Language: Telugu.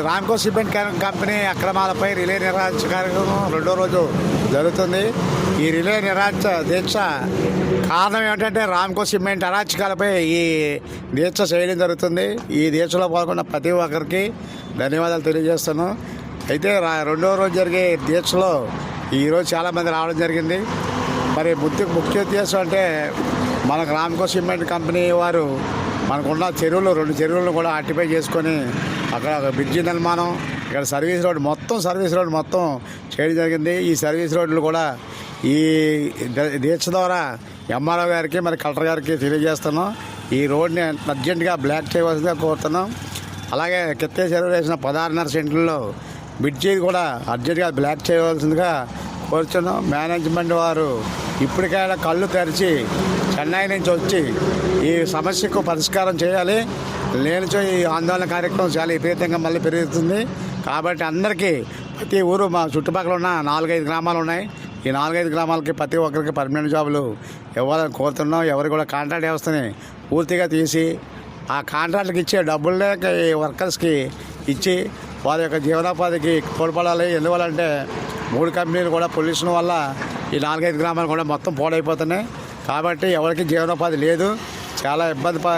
రామ్కో సిమెంట్ కంపెనీ అక్రమాలపై రిలే నిరాశ కార్యక్రమం రెండో రోజు జరుగుతుంది. ఈ రిలే నిరాచ దీక్ష కారణం ఏమిటంటే రామ్కో సిమెంట్ అరాచకాలపై ఈ దీక్ష చేయడం జరుగుతుంది. ఈ దీక్షలో పాల్గొన్న ప్రతి ఒక్కరికి ధన్యవాదాలు తెలియజేస్తాను అయితే రా- రెండో రోజు జరిగే దీక్షలో ఈరోజు చాలామంది రావడం జరిగింది. మరి ముఖ్య ముఖ్య ఉద్దేశం అంటే మనకు రామ్కో సిమెంట్ కంపెనీ వారు మనకున్న చెరువులు రెండు చెరువులను కూడా ఆక్టిఫై చేసుకొని అక్కడ ఒక బ్రిడ్జి నిర్మాణం ఇక్కడ సర్వీస్ రోడ్ మొత్తం సర్వీస్ రోడ్ మొత్తం చేయడం జరిగింది. ఈ సర్వీస్ రోడ్లు కూడా ఈ దీక్ష ద్వారా ఎంఆర్ఓ గారికి మరి కలెక్టర్ గారికి తెలియజేస్తున్నాం. ఈ రోడ్ని అర్జెంటుగా బ్లాక్ చేయవలసిందిగా కోరుతున్నాం. అలాగే కిత్తే చెరువు వేసిన పదహారున్నర సెంట్లలో బ్రిడ్జి కూడా అర్జెంటుగా బ్లాక్ చేయవలసిందిగా కోరుతున్నాం మేనేజ్మెంట్ వారు ఇప్పటికైనా కళ్ళు తెరిచి చెన్నై నుంచి వచ్చి ఈ సమస్యకు పరిష్కారం చేయాలి. లేనిచో ఈ ఆందోళన కార్యక్రమం చాలా విపరీతంగా మళ్ళీ పెరుగుతుంది. కాబట్టి అందరికీ ప్రతి ఊరు మా చుట్టుపక్కల ఉన్న నాలుగైదు గ్రామాలు ఉన్నాయి. ఈ నాలుగైదు గ్రామాలకి ప్రతి ఒక్కరికి పర్మనెంట్ జాబులు ఇవ్వాలని కోరుతున్నాం. ఎవరు కూడా కాంట్రాక్ట్ వ్యవస్థని పూర్తిగా తీసి ఆ కాంట్రాక్ట్కి ఇచ్చే డబ్బులనే ఈ వర్కర్స్కి ఇచ్చి వారి యొక్క జీవనోపాధికి తోడ్పడాలి. ఎందువల్లంటే మూడు కంపెనీలు కూడా పొల్యూషన్ వల్ల ఈ నాలుగైదు గ్రామాలు కూడా మొత్తం పోడైపోతున్నాయి. కాబట్టి ఎవరికి జీవనోపాధి లేదు. చాలా ఇబ్బంది ప